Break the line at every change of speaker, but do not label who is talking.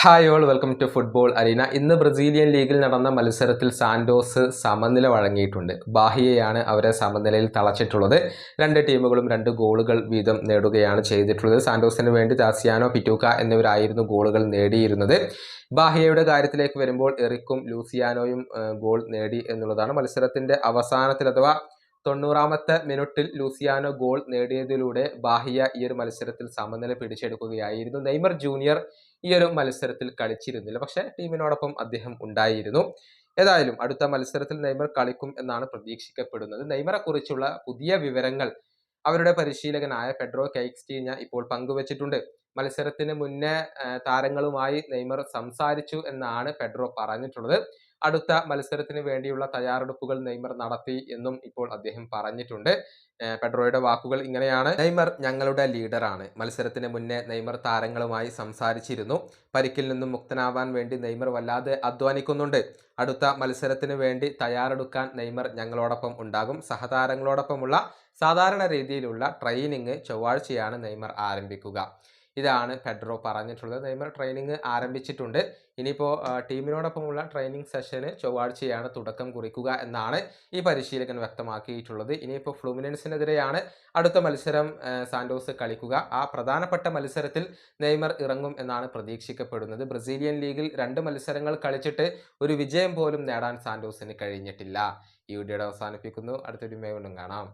Hi all welcome to football arena ഇന്ന് Brazilian ലീഗിൽ നടന്ന മത്സരത്തിൽ സാന്റോസ് സമനില വഴങ്ങിയിട്ടുണ്ട്. ബാഹിയയാണ് അവരെ സമനിലയിൽ തളച്ചിട്ടുള്ളത്. രണ്ട് ടീമുകളും രണ്ട് ഗോളുകൾ വീതം നേടുകയാണ് ചെയ്തിട്ടുള്ളത്. സാന്റോസിന് വേണ്ടി താസിയാനോ പിറ്റൂക്ക എന്നിവരായിരുന്നു ഗോളുകൾ നേടിയിരുന്നത്. ബാഹിയയുടെ കാര്യത്തിലേക്ക് വരുമ്പോൾ എറിക്കും ലൂസിയാനോയും ഗോൾ നേടി എന്നുള്ളതാണ് മത്സരത്തിന്റെ അവസാനത്തിൽ അഥവാ തൊണ്ണൂറാമത്തെ മിനിറ്റിൽ ലൂസിയാനോ ഗോൾ നേടിയതിലൂടെ ബാഹിയ ഈ ഒരു മത്സരത്തിൽ സമനില പിടിച്ചെടുക്കുകയായിരുന്നു. നെയ്മർ ജൂനിയർ ഈ ഒരു മത്സരത്തിൽ കളിച്ചിരുന്നില്ല. പക്ഷേ ടീമിനോടൊപ്പം അദ്ദേഹം ഉണ്ടായിരുന്നു. ഏതായാലും അടുത്ത മത്സരത്തിൽ നെയ്മർ കളിക്കും എന്നാണ് പ്രതീക്ഷിക്കപ്പെടുന്നത്. നെയ്മറെ കുറിച്ചുള്ള പുതിയ വിവരങ്ങൾ അവരുടെ പരിശീലകനായ പെഡ്രോ കൈക്സ്റ്റീന ഇപ്പോൾ പങ്കുവച്ചിട്ടുണ്ട്. മത്സരത്തിന് മുന്നേ താരങ്ങളുമായി നെയ്മർ സംസാരിച്ചു എന്നാണ് പെഡ്രോ പറഞ്ഞിട്ടുള്ളത്. അടുത്ത മത്സരത്തിന് വേണ്ടിയുള്ള തയ്യാറെടുപ്പുകൾ നെയ്മർ നടത്തി എന്നും ഇപ്പോൾ അദ്ദേഹം പറഞ്ഞിട്ടുണ്ട്. പെഡ്രോയുടെ വാക്കുകൾ ഇങ്ങനെയാണ്. നെയ്മർ ഞങ്ങളുടെ ലീഡറാണ്. മത്സരത്തിന് മുന്നേ നെയ്മർ താരങ്ങളുമായി സംസാരിച്ചിരുന്നു. പരിക്കിൽ നിന്നും മുക്തനാവാൻ വേണ്ടി നെയ്മർ വല്ലാതെ അധ്വാനിക്കുന്നുണ്ട്. അടുത്ത മത്സരത്തിന് വേണ്ടി തയ്യാറെടുക്കാൻ നെയ്മർ ഞങ്ങളോടൊപ്പം ഉണ്ടാകും. സഹതാരങ്ങളോടൊപ്പമുള്ള സാധാരണ രീതിയിലുള്ള ട്രെയിനിങ് ചൊവ്വാഴ്ചയാണ് നെയ്മർ ആരംഭിക്കുക. ഇതാണ് പെഡ്രോ പറഞ്ഞിട്ടുള്ളത്. നെയ്മർ ട്രെയിനിങ് ആരംഭിച്ചിട്ടുണ്ട്. ഇനിയിപ്പോൾ ടീമിനോടൊപ്പമുള്ള ട്രെയിനിങ് സെഷന് ചൊവ്വാഴ്ചയാണ് തുടക്കം കുറിക്കുക എന്നാണ് ഈ പരിശീലകൻ വ്യക്തമാക്കിയിട്ടുള്ളത്. ഇനിയിപ്പോൾ ഫ്ലൂമിനൻസിനെതിരെയാണ് അടുത്ത മത്സരം സാന്റോസ് കളിക്കുക. ആ പ്രധാനപ്പെട്ട മത്സരത്തിൽ നെയ്മർ ഇറങ്ങും എന്നാണ് പ്രതീക്ഷിക്കപ്പെടുന്നത്. ബ്രസീലിയൻ ലീഗിൽ രണ്ട് മത്സരങ്ങൾ കളിച്ചിട്ട് ഒരു വിജയം പോലും നേടാൻ സാന്റോസിന് കഴിഞ്ഞിട്ടില്ല. ഈ വീഡിയോയുടെ അവസാനിപ്പിക്കുന്നു. അടുത്തൊരു മേ കാണാം.